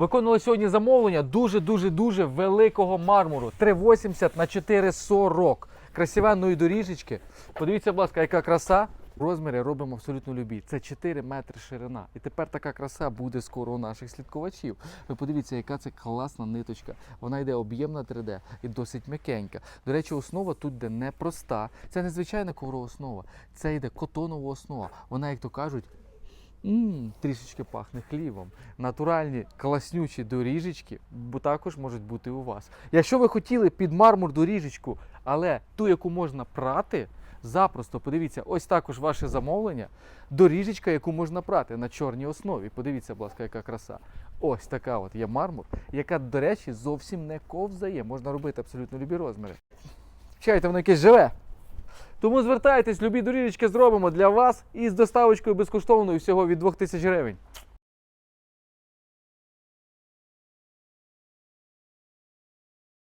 Виконували сьогодні замовлення дуже-дуже-дуже великого мармуру. 3,80 на 4,40. Красивенної доріжечки. Подивіться, будь ласка, яка краса. Розміри робимо абсолютно любі. Це 4 метри ширина. І тепер така краса буде скоро у наших слідковачів. Ви подивіться, яка це класна ниточка. Вона йде об'ємна 3D і досить м'якенька. До речі, основа тут де не проста. Це не звичайна коврова основа, це йде котонова основа. Вона, як то кажуть, Мм, трішечки пахне хлібом. Натуральні класнючі доріжечки, також можуть бути у вас. Якщо ви хотіли під мармур доріжечку, але ту, яку можна прати, запросто подивіться, ось також ваше замовлення. Доріжечка, яку можна прати на чорній основі. Подивіться, будь ласка, яка краса. Ось така от є мармур, яка, до речі, зовсім не ковзає. Можна робити абсолютно любі розміри. Чайте, воно якесь живе. Тому звертайтесь, любі доріжечки зробимо для вас із доставочкою безкоштовною всього від 2000 гривень.